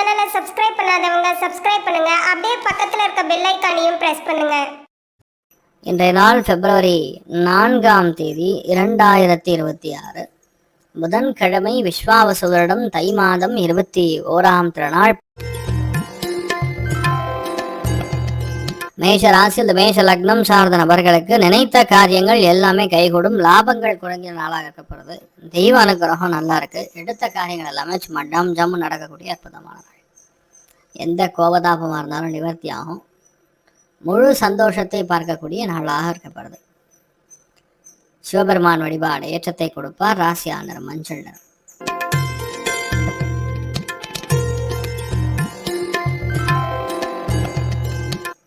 சேனலை சப்ஸ்கிரைப் பண்ணாதவங்க சப்ஸ்கிரைப் பண்ணுங்க. அப்படியே பக்கத்தில் இருக்க பெல் ஐக்கானையும் பிரஸ் பண்ணுங்க. இன்றைய நாள் பிப்ரவரி நான்காம் தேதி இரண்டாயிரத்தி இருபத்தி ஆறு. புதன்கிழமை விஸ்வாவசுவரிடம் தை மாதம் இருபத்தி ஓராம் திருநாள். மேஷ ராசியில் மேஷ லக்னம் சார்ந்த நபர்களுக்கு நினைத்த காரியங்கள் எல்லாமே கைகூடும். லாபங்கள் குறைஞ்ச நாளாக இருக்கப்படுது தெய்வ அனுகிரகம் நல்லா இருக்கு. எடுத்த காரியங்கள் எல்லாமே சும்மா டம் ஜம் நடக்கக்கூடிய அற்புதமான நாள். எந்த கோபதாபமாக இருந்தாலும் நிவர்த்தி ஆகும். முழு சந்தோஷத்தை பார்க்கக்கூடிய நாளாக இருக்கப்படுது சிவபெருமான் வழிபாடு ஏற்றத்தை கொடுப்பார். ராசியா நிறம் மஞ்சள் நிறம்.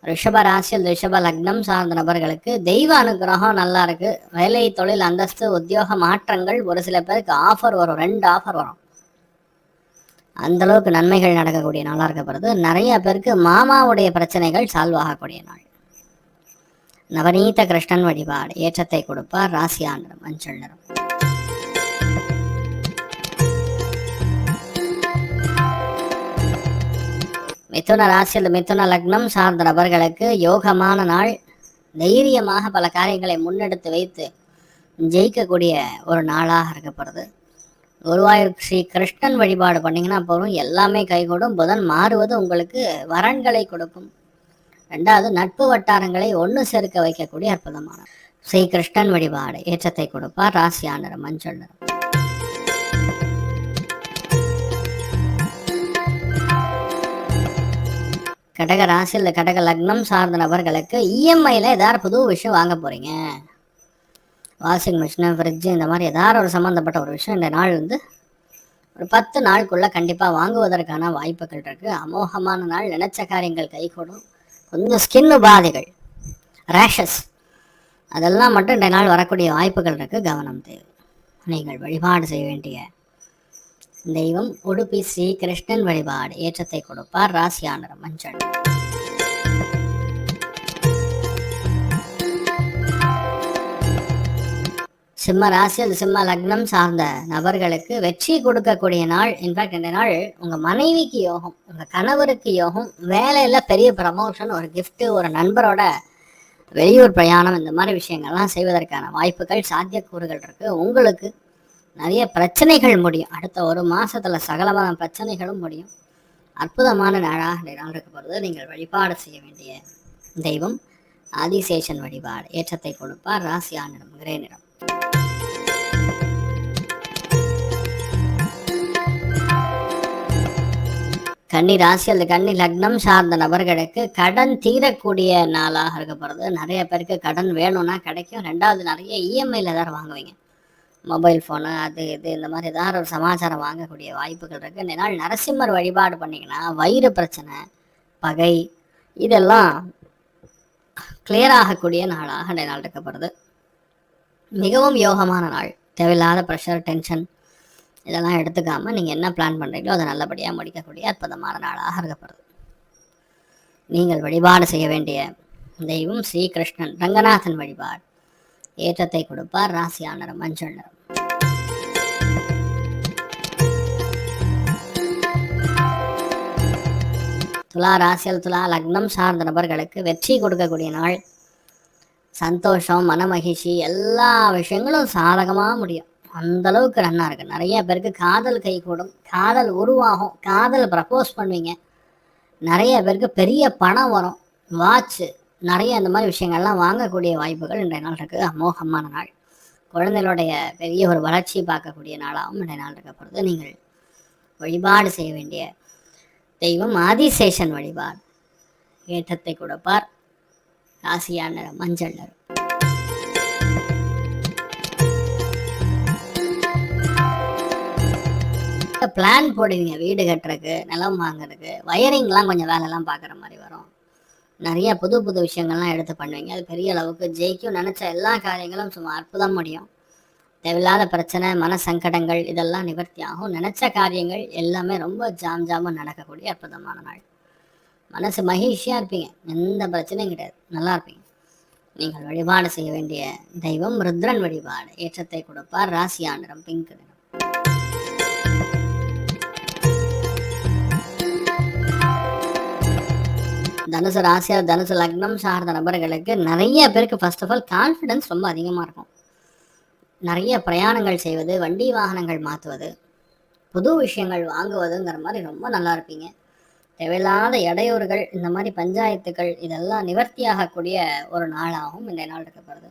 ரிஷப ராசியில் ரிஷப லக்னம் சார்ந்த நபர்களுக்கு தெய்வ அனுகிரகம் நல்லா இருக்கு. வேலை தொழில் அந்தஸ்து உத்தியோக மாற்றங்கள் ஒரு சில பேருக்கு ஆஃபர் வரும். ரெண்டு ஆஃபர் வரும். அந்த அளவுக்கு நன்மைகள் நடக்கக்கூடிய நாளாக இருக்கப்படுது. நிறைய பேருக்கு மாமாவுடைய பிரச்சனைகள் சால்வ் ஆகக்கூடிய நாள். நவநீத கிருஷ்ணன் வழிபாடு ஏற்றத்தை கொடுப்பார் ராசியா நிறம் மஞ்சள் நிறம் மிதுன ராசியில் மிதுன லக்னம் சார்ந்த நபர்களுக்கு யோகமான நாள். தைரியமாக பல காரியங்களை முன்னெடுத்து வைத்து ஜெயிக்கக்கூடிய ஒரு நாளாக இருக்கப்படுது. குருவாயூர் ஸ்ரீ கிருஷ்ணன் வழிபாடு பண்ணிங்கன்னா போதும். எல்லாமே கைகூடும். புதன் மாறுவது உங்களுக்கு வரன்களை கொடுக்கும். ரெண்டாவது நட்பு வட்டாரங்களை ஒன்று சேர்க்க வைக்கக்கூடிய அற்புதமான ஸ்ரீ கிருஷ்ணன் வழிபாடு. ஏற்றத்தை கொடுப்பார். ராசியான மஞ்சள் நிறம். கடக ராசியில் கடக லக்னம் சார்ந்த நபர்களுக்கு இஎம்ஐயில் ஏதாவது புது விஷயம் வாங்க போகிறீங்க வாஷிங் மிஷினு ஃப்ரிட்ஜு இந்த மாதிரி ஏதாவது ஒரு சம்மந்தப்பட்ட ஒரு விஷயம் இந்த நாள் வந்து ஒரு பத்து நாளுக்குள்ளே கண்டிப்பாக வாங்குவதற்கான வாய்ப்புகள் இருக்குது அமோகமான நாள் நினைச்ச காரியங்கள் கைகூடும். கொஞ்சம் ஸ்கின் உபாதைகள் ரேஷஸ் அதெல்லாம் மட்டும் இந்த நாள் வரக்கூடிய வாய்ப்புகள் இருக்குது கவனம் தேவை. நீங்கள் வழிபாடு செய்ய வேண்டிய தெய்வம் உடுப்பி ஸ்ரீ கிருஷ்ணன் வழிபாடு ஏற்றத்தை கொடுப்பார் ராசியானர் மஞ்சள் சிம்ம ராசி அது சிம்ம லக்னம் சார்ந்த நபர்களுக்கு வெற்றி கொடுக்கக்கூடிய நாள் இன்ஃபேக்ட் இந்த நாள் உங்க மனைவிக்கு யோகம் உங்க கணவருக்கு யோகம் வேலையில பெரிய ப்ரமோஷன் ஒரு கிஃப்ட்டு ஒரு நண்பரோட வெளியூர் பிரயாணம் இந்த மாதிரி விஷயங்கள்லாம் செய்வதற்கான வாய்ப்புகள் சாத்தியக்கூறுகள் இருக்கு. உங்களுக்கு நிறைய பிரச்சனைகள் முடியும். அடுத்த ஒரு மாசத்துல சகலமான பிரச்சனைகளும் முடியும். அற்புதமான நாளாக இந்த நாள் இருக்க போகிறது. நீங்கள் வழிபாடு செய்ய வேண்டிய தெய்வம் ஆதிசேஷன் வழிபாடு. ஏற்றத்தை கொடுப்பார். ராசியா நிறம் கிரே நிறம். கன்னி ராசி அல்லது கன்னி லக்னம் சார்ந்த நபர்களுக்கு கடன் தீரக்கூடிய நாளாக இருக்க போகிறது. நிறைய பேருக்கு கடன் வேணும்னா கிடைக்கும். ரெண்டாவது நிறைய இஎம்ஐயில் தான் வாங்குவீங்க. மொபைல் ஃபோனு அது இது இந்த மாதிரி ஏதாவது ஒரு சமாச்சாரம் வாங்கக்கூடிய வாய்ப்புகள் இருக்குது இந்த நாள் நரசிம்மர் வழிபாடு பண்ணிங்கன்னா வயிறு பிரச்சனை பகை இதெல்லாம் கிளியர் ஆகக்கூடிய நாளாக இந்த நாள் இருக்கப்படுது மிகவும் யோகமான நாள். தேவையில்லாத ப்ரெஷர் டென்ஷன் இதெல்லாம் எடுத்துக்காமல் நீங்கள் என்ன பிளான் பண்ணுறீங்களோ அதை நல்லபடியாக முடிக்கக்கூடிய அற்புதமான நாளாக இருக்கப்படுது நீங்கள் வழிபாடு செய்ய வேண்டிய தெய்வம் ஸ்ரீகிருஷ்ணன் ரங்கநாதன் வழிபாடு. ஏற்றத்தை கொடுப்பார் ராசியா நிறம் மஞ்சள். நிறம் துலா ராசியல் துலா லக்னம் சார்ந்த நபர்களுக்கு வெற்றி கொடுக்கக்கூடிய நாள். சந்தோஷம் மனமகிழ்ச்சி எல்லா விஷயங்களும் சாதகமாக முடியும். அந்த அளவுக்கு ரன்னாக இருக்கு. நிறைய பேருக்கு காதல் கை கூடும். காதல் உருவாகும். காதல் ப்ரப்போஸ் பண்ணுவீங்க. நிறைய பேருக்கு பெரிய பணம் வரும். வாட்ச் நிறைய இந்த மாதிரி விஷயங்கள்லாம் வாங்கக்கூடிய வாய்ப்புகள் இன்றைய நாள் இருக்குது அமோகமான நாள். குழந்தைகளுடைய பெரிய ஒரு வளர்ச்சி பார்க்கக்கூடிய நாளாகவும் இன்றைய நாள் இருக்கப்படுது நீங்கள் வழிபாடு செய்ய வேண்டிய தெய்வம் ஆதிசேஷன் வழிபாடு. ஏற்றத்தை கொடுப்பார். ராசியான நிறம் மஞ்சள் நிறம் பிளான் போடுவீங்க. வீடு கட்டுறதுக்கு நிலம் வாங்குறதுக்கு வயரிங்லாம் கொஞ்சம் வேலைலாம் பார்க்குற மாதிரி வரும். நிறைய புது புது விஷயங்கள்லாம் எடுத்து பண்ணுவீங்க. அது பெரிய அளவுக்கு ஜெயிக்கும். நினச்ச எல்லா காரியங்களும் சும்மா அற்புதம் முடியும். தேவையில்லாத பிரச்சனை மன சங்கடங்கள் இதெல்லாம் நிவர்த்தி ஆகும். நினச்ச காரியங்கள் எல்லாமே ரொம்ப ஜாம் ஜாமும் நடக்கக்கூடிய அற்புதமான நாள். மனசு மகிழ்ச்சியாக இருப்பீங்க. எந்த பிரச்சனையும் கிடையாது. நல்லா இருப்பீங்க. நீங்கள் வழிபாடு செய்ய வேண்டிய தெய்வம் ருத்ரன் வழிபாடு. ஏற்றத்தை கொடுப்பார். ராசியா நிறம் பிங்க் தனுசு ராசியா தனுசு லக்னம் சார்ந்த நபர்களுக்கு நிறைய பேருக்கு ஃபர்ஸ்ட் ஆஃப் ஆல் கான்ஃபிடன்ஸ் ரொம்ப அதிகமாக இருக்கும். நிறைய பிரயாணங்கள் செய்வது வண்டி வாகனங்கள் மாற்றுவது புது விஷயங்கள் வாங்குவதுங்கிற மாதிரி ரொம்ப நல்லா இருப்பீங்க. தேவையில்லாத இடையூறுகள் இந்த மாதிரி பஞ்சாயத்துகள் இதெல்லாம் நிவர்த்தியாகக்கூடிய ஒரு நாளாகவும் இந்த நாள் இருக்கப்படுது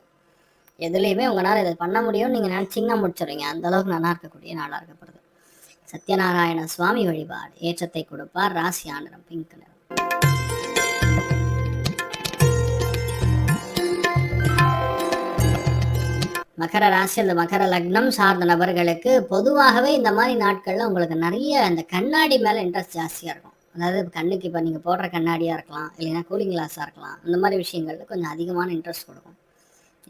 எதுலேயுமே உங்களால் இதை பண்ண முடியும் நீங்கள் நினச்சிங்கன்னா முடிச்சிடுறீங்க. அந்த அளவுக்கு நல்லா இருக்கக்கூடிய நாளாக இருக்கப்படுது சத்யநாராயண சுவாமி வழிபாடு ஏற்றத்தை கொடுப்பார் ராசி ஆண்டனம் பிங்க் நிறம் மகர ராசி அந்த மகர லக்னம் சார்ந்த நபர்களுக்கு பொதுவாகவே இந்த மாதிரி நாட்களில் உங்களுக்கு நிறைய அந்த கண்ணாடி மேலே இன்ட்ரெஸ்ட் ஜாஸ்தியாக இருக்கும். அதாவது கண்ணுக்கு இப்போ நீங்கள் போடுற கண்ணாடியாக இருக்கலாம் இல்லைன்னா கூலிங் கிளாஸாக இருக்கலாம். இந்த மாதிரி விஷயங்கள்ல கொஞ்சம் அதிகமான இன்ட்ரெஸ்ட் கொடுக்கும்.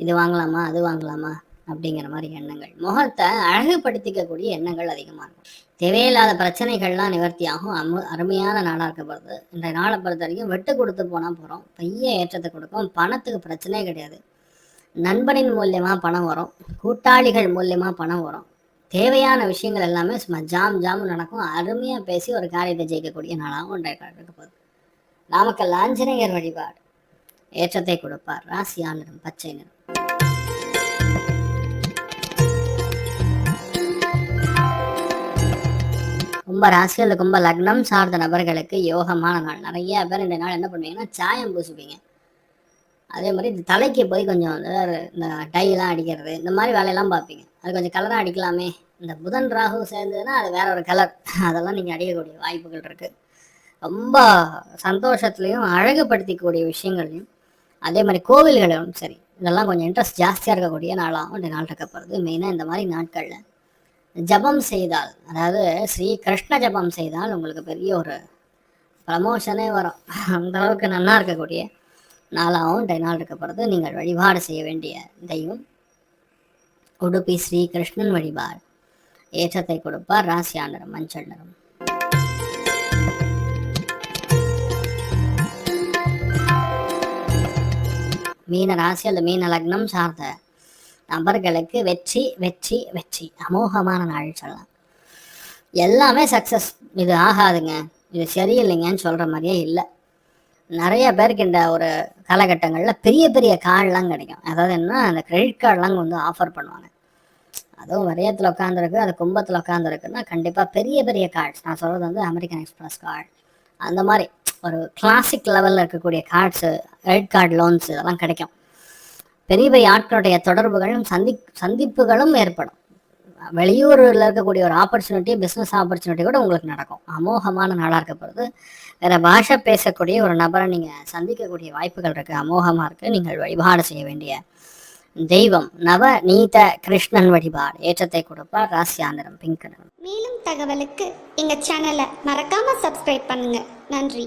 இது வாங்கலாமா அது வாங்கலாமா அப்படிங்கிற மாதிரி எண்ணங்கள். முகத்தை அழகுபடுத்திக்கக்கூடிய எண்ணங்கள் அதிகமாக இருக்கும். தேவையில்லாத பிரச்சனைகள்லாம் நிவர்த்தியாகும். அமு அருமையான நாளாக இருக்கப்படுது இந்த நாளை பொறுத்த வரைக்கும் வெட்டு கொடுத்து போனால் போகிறோம் பைய ஏற்றத்தை கொடுக்கும். பணத்துக்கு பிரச்சனையே கிடையாது. நண்பனின் மூலியமாக பணம் வரும். கூட்டாளிகள் மூலியமாக பணம் வரும். தேவையான விஷயங்கள் எல்லாமே சும்மா ஜாம் ஜாம் நடக்கும். அருமையாக பேசி ஒரு காரியத்தை ஜெயிக்கக்கூடிய நாளாகவும் இருக்க போகுது. நாமக்கல் ஆஞ்சநேயர் வழிபாடு. ஏற்றத்தை கொடுப்பார். ராசி நிறம் பச்சை நிறம். கும்ப ராசிகள் கும்ப லக்னம் சார்ந்த நபர்களுக்கு யோகமான நாள். நிறைய பேர் இந்த நாள் என்ன பண்ணுவீங்கன்னா சாயம் பூசிப்பீங்க அதே மாதிரி இந்த தலைக்கு போய் கொஞ்சம் இந்த டைலாம் அடிக்கிறது இந்த மாதிரி வேலையெல்லாம் பார்ப்பீங்க. அது கொஞ்சம் கலராக அடிக்கலாமே. இந்த புதன் ராகு சேர்ந்ததுன்னா அது வேற ஒரு கலர் அதெல்லாம் நீங்கள் அடிக்கக்கூடிய வாய்ப்புகள் இருக்குது ரொம்ப சந்தோஷத்துலேயும் அழகுபடுத்திக்கூடிய விஷயங்களையும் அதே மாதிரி கோவில்களிலும் சரி இதெல்லாம் கொஞ்சம் இன்ட்ரெஸ்ட் ஜாஸ்தியாக இருக்கக்கூடிய நாளாகவும் இந்த நாள் இருக்கப்படுறது மெயினாக இந்த மாதிரி நாட்களில் ஜபம் செய்தால் அதாவது ஸ்ரீ கிருஷ்ண ஜபம் செய்தால் உங்களுக்கு பெரிய ஒரு ப்ரமோஷனே வரும். அந்த அளவுக்கு நல்லா இருக்கக்கூடிய நாளாகவும் இந்த இருக்கப்படுறது நீங்கள் வழிபாடு செய்ய வேண்டிய தெய்வம் உடுப்பி ஸ்ரீ கிருஷ்ணன் வழிபாடு. ஏற்றத்தை கொடுப்பார் ராசியா நிறம் மஞ்சள் நிறம் மீன ராசி அல்லது மீன லக்னம் சார்ந்த நபர்களுக்கு வெற்றி வெற்றி வெற்றி. அமோகமான நாள் சொல்லலாம். எல்லாமே சக்ஸஸ் இது ஆகாதுங்க. இது சரியில்லைங்கன்னு சொல்கிற மாதிரியே இல்லை. நிறைய பேருக்கு இந்த ஒரு காலகட்டங்களில் பெரிய பெரிய கார்டெலாம் கிடைக்கும். அதாவது என்ன அந்த கிரெடிட் கார்டெலாம் வந்து ஆஃபர் பண்ணுவாங்க. அதுவும் வரையத்தில் உட்காந்துருக்கு அது கும்பத்தில் உட்காந்துருக்குன்னா கண்டிப்பாக பெரிய பெரிய கார்ட்ஸ் நான் சொல்கிறது வந்து அமெரிக்கன் எக்ஸ்பிரஸ் கார்டு அந்த மாதிரி ஒரு கிளாசிக் லெவலில் இருக்கக்கூடிய கார்ட்ஸு கிரெடிட் கார்டு லோன்ஸ் இதெல்லாம் கிடைக்கும். பெரிய பெரிய ஆட்களுடைய தொடர்புகளும் சந்தி சந்திப்புகளும் ஏற்படும். வெளியூரில் இருக்கக்கூடிய ஒரு ஆப்பர்ச்சுனிட்டி பிஸ்னஸ் ஆப்பர்ச்சுனிட்டி கூட உங்களுக்கு நடக்கும். அமோகமான நாளாக இருக்கப்படுது வேற பாஷை பேசக்கூடிய ஒரு நபரை நீங்கள் சந்திக்கக்கூடிய வாய்ப்புகள் இருக்குது அமோகமாக இருக்குது நீங்கள் வழிபாடு செய்ய வேண்டிய தெய்வம். நவ நீத கிருஷ்ணன் வழிபாடு. ஏற்றத்தை கொடுப்பார். ராசியாந்திரம் பிங்க் மேலும் தகவலுக்கு எங்கள் சேனலை மறக்காமல் சப்ஸ்கிரைப் பண்ணுங்கள் நன்றி.